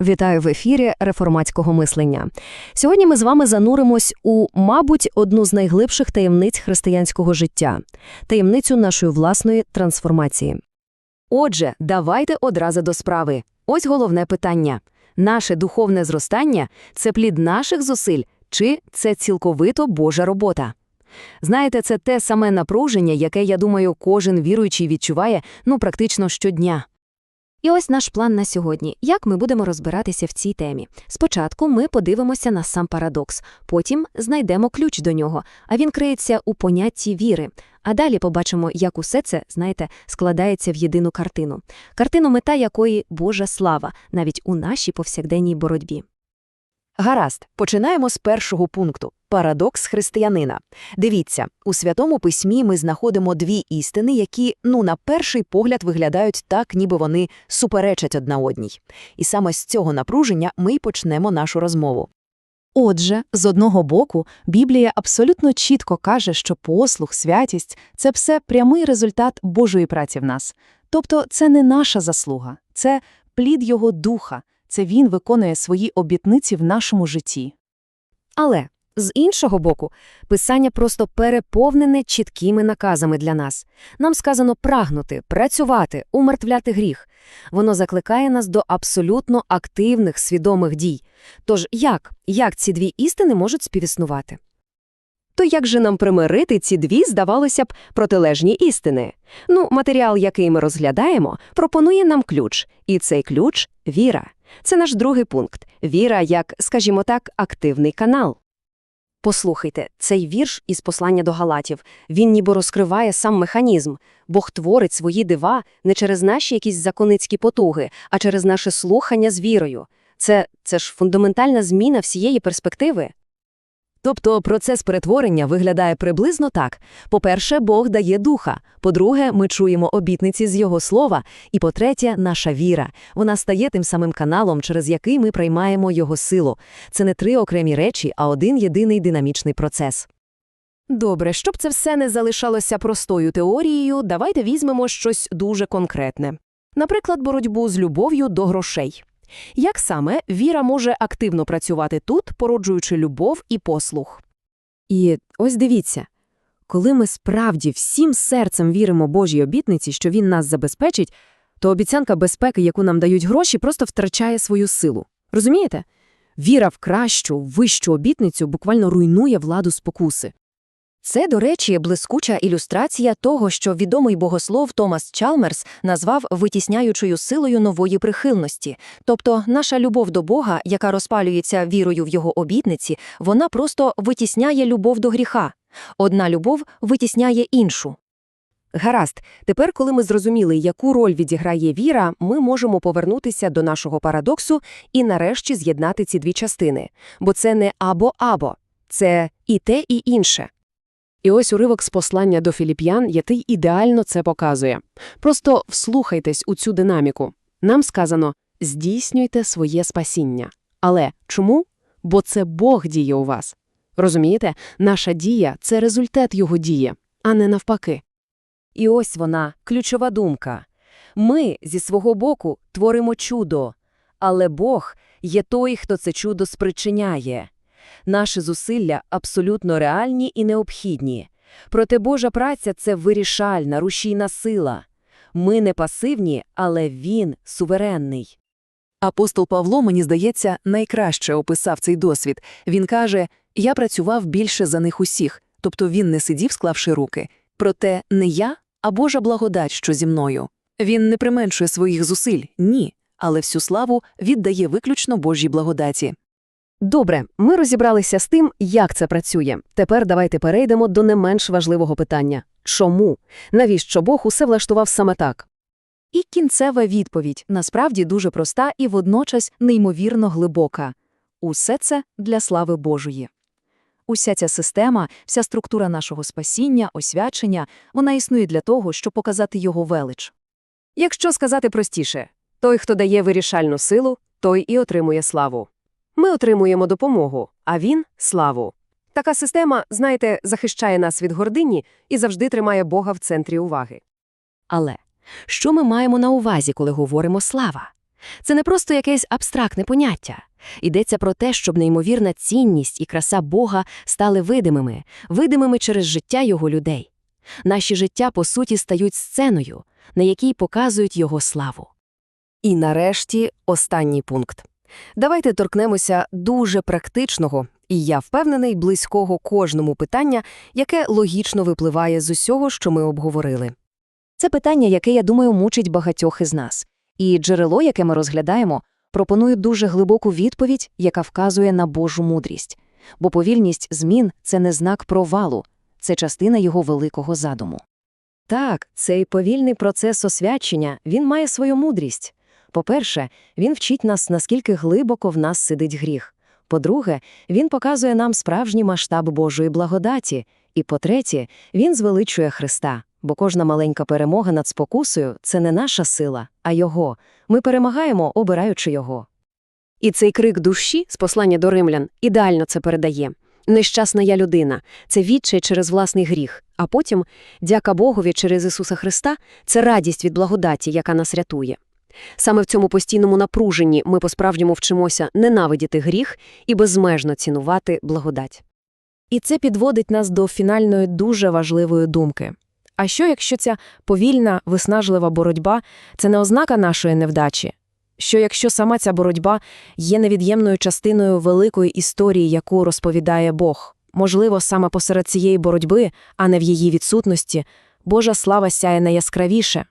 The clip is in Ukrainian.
Вітаю в ефірі реформатського мислення. Сьогодні ми з вами зануримось у, мабуть, одну з найглибших таємниць християнського життя – таємницю нашої власної трансформації. Отже, давайте одразу до справи. Ось головне питання. Наше духовне зростання – це плід наших зусиль, чи це цілковито Божа робота? Знаєте, це те саме напруження, яке, я думаю, кожен віруючий відчуває, ну, практично щодня. І ось наш план на сьогодні. Як ми будемо розбиратися в цій темі? Спочатку ми подивимося на сам парадокс, потім знайдемо ключ до нього, а він криється у понятті віри. А далі побачимо, як усе це, знаєте, складається в єдину картину. Картину, мета якої Божа слава, навіть у нашій повсякденній боротьбі. Гаразд, починаємо з першого пункту – парадокс християнина. Дивіться, у Святому Письмі ми знаходимо дві істини, які, ну, на перший погляд виглядають так, ніби вони суперечать одна одній. І саме з цього напруження ми й почнемо нашу розмову. Отже, з одного боку, Біблія абсолютно чітко каже, що послух, святість – це все прямий результат Божої праці в нас. Тобто це не наша заслуга, це плід Його духа, це Він виконує свої обітниці в нашому житті. Але, з іншого боку, писання просто переповнене чіткими наказами для нас. Нам сказано прагнути, працювати, умертвляти гріх. Воно закликає нас до абсолютно активних, свідомих дій. Тож як? Як ці дві істини можуть співіснувати? То як же нам примирити ці дві, здавалося б, протилежні істини? Ну, матеріал, який ми розглядаємо, пропонує нам ключ. І цей ключ – віра. Це наш другий пункт. Віра як, скажімо так, активний канал. Послухайте, цей вірш із послання до Галатів, він ніби розкриває сам механізм. Бог творить свої дива не через наші якісь законницькі потуги, а через наше слухання з вірою. Це, це ж фундаментальна зміна всієї перспективи. Тобто процес перетворення виглядає приблизно так. По-перше, Бог дає духа. По-друге, ми чуємо обітниці з Його слова. І по-третє, наша віра. Вона стає тим самим каналом, через який ми приймаємо Його силу. Це не три окремі речі, а один єдиний динамічний процес. Добре, щоб це все не залишалося простою теорією, давайте візьмемо щось дуже конкретне. Наприклад, боротьбу з любов'ю до грошей. Як саме віра може активно працювати тут, породжуючи любов і послух? І ось дивіться, коли ми справді всім серцем віримо Божій обітниці, що Він нас забезпечить, то обіцянка безпеки, яку нам дають гроші, просто втрачає свою силу. Розумієте? Віра в кращу, вищу обітницю буквально руйнує владу спокуси. Це, до речі, блискуча ілюстрація того, що відомий богослов Томас Чалмерс назвав витісняючою силою нової прихильності. Тобто наша любов до Бога, яка розпалюється вірою в його обітниці, вона просто витісняє любов до гріха. Одна любов витісняє іншу. Гаразд, тепер, коли ми зрозуміли, яку роль відіграє віра, ми можемо повернутися до нашого парадоксу і нарешті з'єднати ці дві частини. Бо це не або-або, це і те, і інше. І ось уривок з послання до філіп'ян, який ідеально це показує. Просто вслухайтесь у цю динаміку. Нам сказано «здійснюйте своє спасіння». Але чому? Бо це Бог діє у вас. Розумієте, наша дія – це результат Його дії, а не навпаки. І ось вона, ключова думка. Ми зі свого боку творимо чудо, але Бог є той, хто це чудо спричиняє. Наші зусилля абсолютно реальні і необхідні. Проте Божа праця – це вирішальна, рушійна сила. Ми не пасивні, але Він суверенний. Апостол Павло, мені здається, найкраще описав цей досвід. Він каже, я працював більше за них усіх, тобто він не сидів, склавши руки. Проте не я, а Божа благодать, що зі мною. Він не применшує своїх зусиль, ні, але всю славу віддає виключно Божій благодаті. Добре, ми розібралися з тим, як це працює. Тепер давайте перейдемо до не менш важливого питання. Чому? Навіщо Бог усе влаштував саме так? І кінцева відповідь насправді дуже проста і водночас неймовірно глибока. Усе це для слави Божої. Уся ця система, вся структура нашого спасіння, освячення, вона існує для того, щоб показати його велич. Якщо сказати простіше, той, хто дає вирішальну силу, той і отримує славу. Ми отримуємо допомогу, а він – славу. Така система, знаєте, захищає нас від гордині і завжди тримає Бога в центрі уваги. Але що ми маємо на увазі, коли говоримо «слава»? Це не просто якесь абстрактне поняття. Йдеться про те, щоб неймовірна цінність і краса Бога стали видимими, видимими через життя його людей. Наші життя, по суті, стають сценою, на якій показують його славу. І нарешті останній пункт. Давайте торкнемося дуже практичного і, я впевнений, близького кожному питання, яке логічно випливає з усього, що ми обговорили. Це питання, яке, я думаю, мучить багатьох із нас. І джерело, яке ми розглядаємо, пропонує дуже глибоку відповідь, яка вказує на Божу мудрість. Бо повільність змін – це не знак провалу, це частина його великого задуму. Так, цей повільний процес освячення, він має свою мудрість. По-перше, він вчить нас, наскільки глибоко в нас сидить гріх. По-друге, він показує нам справжній масштаб Божої благодаті. І по-третє, він звеличує Христа, бо кожна маленька перемога над спокусою – це не наша сила, а Його. Ми перемагаємо, обираючи Його. І цей крик душі з послання до римлян ідеально це передає. Нещасна я людина – це відчай через власний гріх, а потім, дяка Богові через Ісуса Христа, це радість від благодаті, яка нас рятує. Саме в цьому постійному напруженні ми по-справжньому вчимося ненавидіти гріх і безмежно цінувати благодать. І це підводить нас до фінальної дуже важливої думки. А що, якщо ця повільна, виснажлива боротьба – це не ознака нашої невдачі? Що якщо сама ця боротьба є невід'ємною частиною великої історії, яку розповідає Бог? Можливо, саме посеред цієї боротьби, а не в її відсутності, Божа слава сяє найяскравіше,